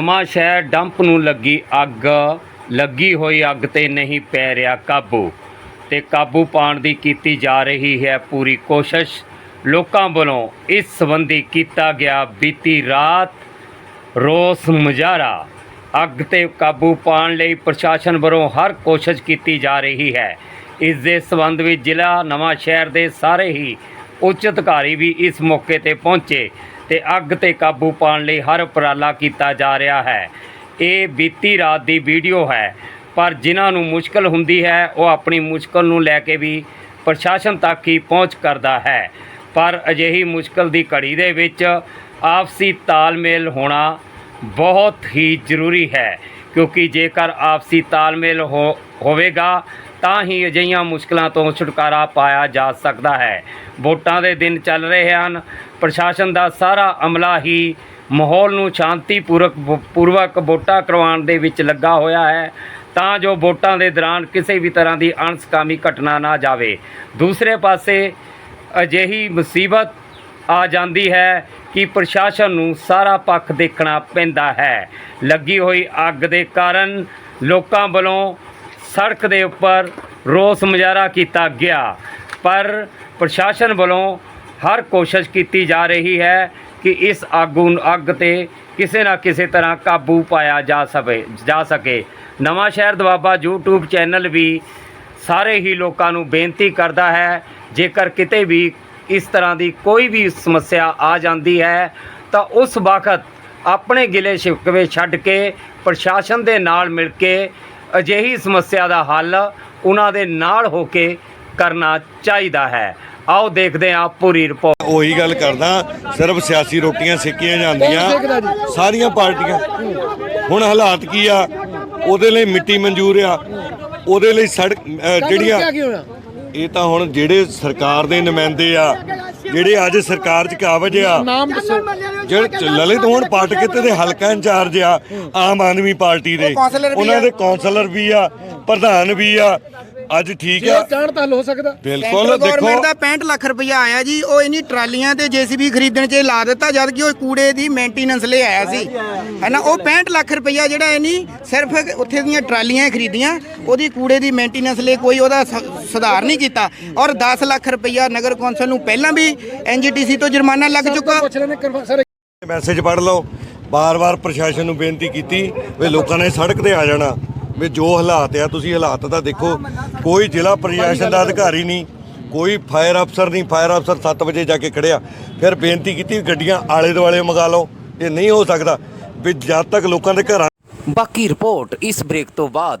ਨਵਾਂ ਸ਼ਹਿਰ ਡੰਪ ਨੂੰ ਲੱਗੀ ਅੱਗ। ਲੱਗੀ ਹੋਈ ਅੱਗ ਤੇ ਨਹੀਂ ਪੈ ਰਿਹਾ ਕਾਬੂ। ਤੇ ਕਾਬੂ ਪਾਉਣ ਦੀ ਕੀਤੀ ਜਾ ਰਹੀ ਹੈ ਪੂਰੀ ਕੋਸ਼ਿਸ਼। ਲੋਕਾਂ ਵੱਲੋਂ ਇਸ ਸੰਬੰਧੀ ਕੀਤਾ ਗਿਆ ਬੀਤੀ ਰਾਤ ਰੋਸ ਮੁਜ਼ਾਹਰਾ। ਅੱਗ ਤੇ ਕਾਬੂ ਪਾਉਣ ਲਈ ਪ੍ਰਸ਼ਾਸਨ ਵੱਲੋਂ ਹਰ ਕੋਸ਼ਿਸ਼ ਕੀਤੀ ਜਾ ਰਹੀ ਹੈ। ਇਸ ਦੇ ਸੰਬੰਧ ਵਿੱਚ ਜ਼ਿਲ੍ਹਾ ਨਵਾਂ ਸ਼ਹਿਰ ਦੇ ਸਾਰੇ ਹੀ ਉੱਚ ਅਧਿਕਾਰੀ ਵੀ ਇਸ ਮੌਕੇ ਤੇ ਪਹੁੰਚੇ। ਤੇ ਅੱਗ ਤੇ ਕਾਬੂ ਪਾਉਣ ਲਈ ਹਰ ਉਪਰਾਲਾ ਕੀਤਾ ਜਾ ਰਿਹਾ ਹੈ। ਇਹ ਬੀਤੀ ਰਾਤ ਦੀ ਵੀਡੀਓ ਹੈ। ਪਰ ਜਿਨ੍ਹਾਂ ਨੂੰ ਮੁਸ਼ਕਲ ਹੁੰਦੀ ਹੈ, ਉਹ ਆਪਣੀ ਮੁਸ਼ਕਲ ਨੂੰ ਲੈ ਕੇ ਵੀ ਪ੍ਰਸ਼ਾਸਨ ਤੱਕ ਹੀ ਪਹੁੰਚ ਕਰਦਾ ਹੈ। ਪਰ ਅਜਿਹੀ ਮੁਸ਼ਕਲ ਦੀ ਘੜੀ ਦੇ ਵਿੱਚ ਆਪਸੀ ਤਾਲਮੇਲ ਹੋਣਾ ਬਹੁਤ ਹੀ ਜ਼ਰੂਰੀ ਹੈ। ਕਿਉਂਕਿ ਜੇਕਰ ਆਪਸੀ ਤਾਲਮੇਲ ਹੋ, ਹੋਵੇਗਾ ਤਾਂ ਹੀ ਅਜਿਹੀਆਂ ਮੁਸ਼ਕਲਾਂ ਤੋਂ ਛੁਟਕਾਰਾ ਪਾਇਆ ਜਾ ਸਕਦਾ ਹੈ। ਵੋਟਾਂ ਦੇ ਦਿਨ ਚੱਲ ਰਹੇ ਹਨ। ਪ੍ਰਸ਼ਾਸਨ ਦਾ ਸਾਰਾ ਅਮਲਾ ਹੀ ਮਾਹੌਲ ਨੂੰ ਸ਼ਾਂਤੀਪੂਰਕ ਪੂਰਵਕ ਵੋਟਾਂ ਕਰਵਾਉਣ ਦੇ ਵਿੱਚ ਲੱਗਾ ਹੋਇਆ ਹੈ। ਤਾਂ ਜੋ ਵੋਟਾਂ ਦੇ ਦੌਰਾਨ ਕਿਸੇ ਵੀ ਤਰ੍ਹਾਂ ਦੀ ਅਣਸਕਾਮੀ ਘਟਨਾ ਨਾ ਜਾਵੇ। ਦੂਸਰੇ ਪਾਸੇ ਅਜਿਹੀ ਮੁਸੀਬਤ ਆ ਜਾਂਦੀ ਹੈ ਕਿ ਪ੍ਰਸ਼ਾਸਨ ਨੂੰ ਸਾਰਾ ਪੱਖ ਦੇਖਣਾ ਪੈਂਦਾ ਹੈ। ਲੱਗੀ ਹੋਈ ਅੱਗ ਦੇ ਕਾਰਨ ਲੋਕਾਂ ਵੱਲੋਂ ਸੜਕ ਦੇ ਉੱਪਰ ਰੋਸ ਮੁਜ਼ਾਹਰਾ ਕੀਤਾ ਗਿਆ। ਪਰ ਪ੍ਰਸ਼ਾਸਨ ਵੱਲੋਂ ਹਰ ਕੋਸ਼ਿਸ਼ ਕੀਤੀ ਜਾ ਰਹੀ ਹੈ ਕਿ ਇਸ ਆਗੂ ਅੱਗ ਤੇ ਕਿਸੇ ਨਾ ਕਿਸੇ ਤਰ੍ਹਾਂ ਕਾਬੂ ਪਾਇਆ ਜਾ ਸਕੇ ਜਾ ਸਕੇ। ਨਵਾਂ ਸ਼ਹਿਰ ਦਵਾਬਾ YouTube ਚੈਨਲ ਵੀ ਸਾਰੇ ਹੀ ਲੋਕਾਂ ਨੂੰ ਬੇਨਤੀ ਕਰਦਾ ਹੈ, ਜੇਕਰ ਕਿਤੇ ਵੀ ਇਸ ਤਰ੍ਹਾਂ ਦੀ ਕੋਈ ਵੀ ਸਮੱਸਿਆ ਆ ਜਾਂਦੀ ਹੈ, ਤਾਂ ਉਸ ਵਕਤ ਆਪਣੇ ਗਿਲੇ ਸ਼ਿਕਵੇ ਛੱਡ ਕੇ ਪ੍ਰਸ਼ਾਸਨ ਦੇ ਨਾਲ ਮਿਲ ਕੇ ਅਜਿਹੀ ਸਮੱਸਿਆ ਦਾ ਹੱਲ ਉਹਨਾਂ ਦੇ ਨਾਲ ਹੋ ਕੇ ਕਰਨਾ ਚਾਹੀਦਾ ਹੈ। ਆਓ ਦੇਖਦੇ ਹਾਂ ਪੂਰੀ ਰਿਪੋਰਟ। ਉਹੀ ਗੱਲ ਕਰਦਾ ਸਿਰਫ ਸਿਆਸੀ ਰੋਟੀਆਂ ਸਿੱਕੀਆਂ ਜਾਂਦੀਆਂ ਸਾਰੀਆਂ ਪਾਰਟੀਆਂ। ਹੁਣ ਹਾਲਾਤ ਕੀ ਆ? ਉਹਦੇ ਲਈ ਮਿੱਟੀ ਮਨਜ਼ੂਰ ਆ। ਉਹਦੇ ਲਈ ਸੜਕ ਜਿਹੜੀਆਂ ਇਹ ਤਾਂ ਹੁਣ ਜਿਹੜੇ ਸਰਕਾਰ ਦੇ ਨੁਮਾਇੰਦੇ ਆ ਜਿਹੜੇ ਅੱਜ ਸਰਕਾਰ 'ਚ ਕਾਬਜ ਆ ਨਾਮ ਦੱਸੋ। ਜਿਹੜੇ ਲਲਿਤ ਹੁਣ ਪਾਟਕ ਤੇ ਦੇ ਹਲਕਾ ਇੰਚਾਰਜ ਆ ਆਮ ਆਦਮੀ ਪਾਰਟੀ ਦੇ। ਉਹਨਾਂ ਦੇ ਕੌਂਸਲਰ ਵੀ ਆ ਪ੍ਰਧਾਨ ਵੀ ਆ। ਅੱਜ ਠੀਕ ਆ। ਚਾਹਣ ਤਾਂ ਹੋ ਸਕਦਾ। ਬਿਲਕੁਲ ਦੇਖੋ। ਗਵਰਨਮੈਂਟ ਦਾ 65 ਲੱਖ ਰੁਪਇਆ ਆਇਆ ਜੀ ਉਹ ਇਨੀ ਟਰਾਲੀਆਂ ਤੇ ਜੀਸੀਬੀ ਖਰੀਦਣ 'ਚ ਲਾ ਦਿੱਤਾ ਜਦ ਕਿ ਉਹ ਕੂੜੇ ਦੀ ਮੇਨਟੇਨੈਂਸ ਲਈ ਆਇਆ ਸੀ। ਹੈਨਾ ਉਹ 65 ਲੱਖ ਰੁਪਇਆ ਜਿਹੜਾ ਇਨੀ ਸਿਰਫ ਉੱਥੇ ਦੀਆਂ ਟਰਾਲੀਆਂ ਹੀ ਖਰੀਦੀਆਂ ਉਹਦੀ ਕੂੜੇ ਦੀ ਮੇਨਟੇਨੈਂਸ ਲਈ ਕੋਈ ਉਹਦਾ ਸੁਧਾਰ ਨਹੀਂ ਕੀਤਾ। ਔਰ 10 ਲੱਖ ਰੁਪਇਆ ਨਗਰ ਕੌਂਸਲ ਨੂੰ ਪਹਿਲਾਂ ਵੀ ਐਨਜੀਟੀਸੀ ਤੋਂ ਜੁਰਮਾਨਾ ਲੱਗ ਚੁੱਕਾ। ਮੈਸੇਜ ਪੜ੍ਹ ਲਓ। ਬਾਰ-ਬਾਰ ਪ੍ਰਸ਼ਾਸਨ ਨੂੰ ਬੇਨਤੀ ਕੀਤੀ ਵੀ ਲੋਕਾਂ ਨੇ ਸੜਕ ਤੇ ਆ ਜਾਣਾ। ਵੀ ਜੋ ਹਾਲਾਤ ਆ, ਤੁਸੀਂ ਹਾਲਾਤ ਤਾਂ ਦੇਖੋ, ਕੋਈ ਜ਼ਿਲ੍ਹਾ ਪ੍ਰਸ਼ਾਸਨ ਦਾ ਅਧਿਕਾਰੀ ਨਹੀਂ, ਕੋਈ ਫਾਇਰ ਅਫਸਰ ਨਹੀਂ, ਫਾਇਰ ਅਫਸਰ 7 ਵਜੇ ਜਾ ਕੇ ਖੜਿਆ। ਫਿਰ ਬੇਨਤੀ ਕੀਤੀ ਵੀ ਗੱਡੀਆਂ ਆਲੇ ਦੁਆਲੇ ਮੰਗਾ ਲਓ, ਇਹ ਨਹੀਂ ਹੋ ਸਕਦਾ। ਵੀ ਜਦ ਤੱਕ ਲੋਕਾਂ ਦੇ ਘਰਾਂ ਬਾਕੀ ਰਿਪੋਰਟ ਇਸ ਬ੍ਰੇਕ ਤੋਂ ਬਾਅਦ।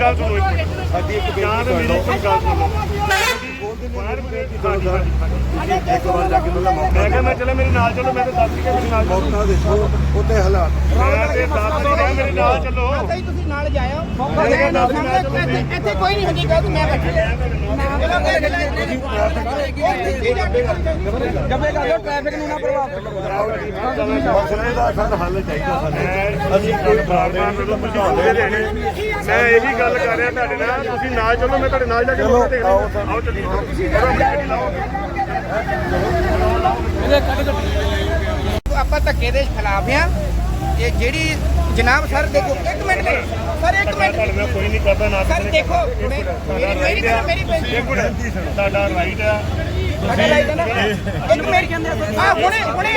ਗੱਲ ਸੁਣੋ ਇੱਕ ਮਿੰਟ। ਸਾਡੀ ਇੱਕ ਜਾਂ ਤਾਂ ਮੇਰੀ ਕੋਈ ਗੱਲ ਸੁਣੋ ਬਾਹਰ ਬੇਨਤੀ ਹਾਂਜੀ ਹਾਂਜੀ ਇੱਕ ਵਾਰ ਜਾ ਕੇ ਮੈਂ ਕਿਹਾ ਮੈਂ ਚਲੇ ਮੇਰੇ ਨਾਲ ਚਲੋ ਮੈਂ ਤਾਂ ਦੱਸ ਕੇ ਮੇਰੇ ਨਾਲ ਚਲੋ। ਮੌਕਾ ਦੇਖੋ ਉੱਤੇ ਹਾਲਾਤ। ਮੈਂ ਤੇ ਦੱਸ ਰਿਹਾ ਮੇਰੇ ਨਾਲ ਚੱਲੋ। ਸਹੀ ਤੁਸੀਂ ਨਾਲ ਜਾਇਓ ਇੱਥੇ- ਇੱਥੇ ਕੋਈ ਨਹੀਂ ਹੁੰਦੀ ਗੱਲ ਮੈਂ ਬੈਠੀ ਮਸਲੇ ਦਾ ਸਾਡਾ ਹੱਲ ਚਾਹੀਦਾ ਸਾਨੂੰ ਅਸੀਂ ਕੋਈ ਬਾਰ-ਬਾਰ ਮੈਨੂੰ ਸਮਝਾਉਂਦੇ ਰਹੇ ਮੈਂ ਇਹੀ ਗੱਲ ਕਰ ਰਿਹਾ ਤੁਹਾਡੇ ਨਾਲ ਤੁਸੀਂ ਨਾਲ ਚੱਲੋ ਮੈਂ ਤੁਹਾਡੇ ਨਾਲ ਜਾ ਕੇ ਮੌਕਾ ਦੇਖ ਲੈਂਦਾ ਆਓ ਚੱਲੀਏ ਆਪਾਂ ਧੱਕੇ ਦੇ ਖਿਲਾਫ ਆ ਇਹ ਜਿਹੜੀ ਜਨਾਬ ਸਰ ਦੇਖੋ ਇੱਕ ਮਿੰਟ ਸਰ ਇੱਕ ਮਿੰਟ। ਤੁਹਾਡੇ ਨਾਲ ਕੋਈ ਨਹੀਂ ਕਰਦਾ ਨਾ ਸਰ ਨੇ ਦੇਖੋ। ਮੈਂ- ਮੇਰੀ- ਮੇਰੀ- ਆ। ਬੇਨਤੀ ਸਾਡਾ ਰਾਈਟ ਆ। ਸਾਡਾ ਲਾਇਸੈਂਸ ਇੱਕ ਮਿੰਟ। ਆ ਹੁਣੇ ਹੁਣੇ।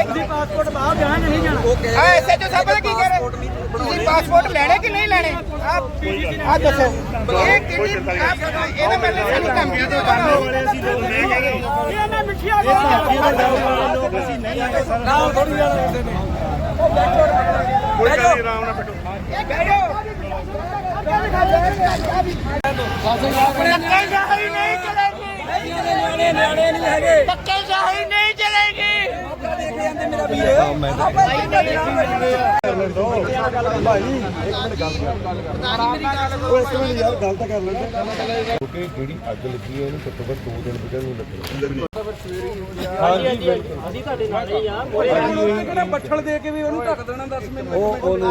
ਇੱਕ ਦੀ ਪਾਸਪੋਰਟ ਬਾਹਰ ਜਾਣਾ ਨਹੀਂ ਜਾਣਾ। ਆ ਐਸਐਚਓ ਸਾਹਿਬ ਪਤਾ ਕੀ ਕਹਿ ਰਹੇ? ਤੁਸੀਂ ਪਾਸਪੋਰਟ ਲੈਣੇ ਕਿ ਨਹੀਂ ਲੈਣੇ? ਆ ਆ ਦੱਸੋ। ਇਹ ਕਿਹੜੀ ਆਹ ਇਹਦਾ ਮਤਲਬ ਸਾਨੂੰ ਲੋਕ ਨਹੀਂ ਕਹਿੰਦੇ ਇਹਨਾਂ ਮਿੱਠੀਆਂ ਗੋਲੀਆਂ ਲੋਕ ਅਸੀਂ ਨਹੀਂ ਕਹਿੰਦੇ ਨਾਲ ਥੋੜੀ ਕੋਈ ਗੱਲ ਨਹੀਂ ਆਰਾਮ ਨਾਲ ਬੈਠੋ ਧੱਕੇਸ਼ਾਹੀ ਨਹੀਂ ਚਲੇਗੀ ਨਿਆਣੇ ਨਿਆਣੇ ਨਹੀਂ ਹੈਗੇ ਧੱਕੇਸ਼ਾਹੀ ਨਹੀਂ ਚਲੇਗੀ ਕਿਉਂਕਿ ਜਿਹੜੀ ਅੱਗ ਲੱਗੀ ਹੈ ਉਹਨੂੰ ਘੱਟੋ ਘੱਟ 2 ਦਿਨ ਬੁਝਣ ਨੂੰ ਲੱਗਣਗੇ ਬੱਠਲ ਦੇ ਕੇ ਵੀ ਉਹਨੂੰ ਢੱਕ ਦੇਣਾ 10 ਮਿੰਟ ਉਹ ਉਹਨੂੰ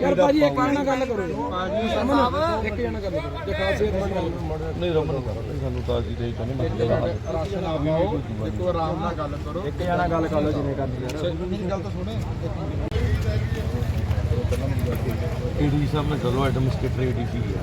ਯਾਰ ਭਾਜੀ ਇੱਕ ਜਣਾ ਗੱਲ ਕਰੋ। ਸਾਹਮਣੇ ਇੱਕ ਜਣਾ ਗੱਲ ਕਰੋ। ਜੇ ਖਾਸ ਇੱਕ ਮਿੰਟ ਨਹੀਂ ਰਮਨ ਸਾਨੂੰ ਤਾਂ ਅਸੀਂ ਤੇ ਕਹਿੰਦੇ ਮਸਲੇ ਰਾਸ਼ਨ ਆਵਾਓ ਵਾਰ ਆਰਾਮ ਨਾਲ ਗੱਲ ਕਰੋ। ਇੱਕ ਜਣਾ ਗੱਲ ਕਰ ਲਓ ਜਿਵੇਂ ਕਰਨੀ ਹੈ। ਗੱਲ ਤਾਂ ਸੁਣੇ। ਏਡੀ ਸਾਹਿਬ ਨੇ ਕਦੋਂ ਐਡਮਿਨਿਸਟ੍ਰੇਟਰ ਏਡੀਸੀ ਹੈ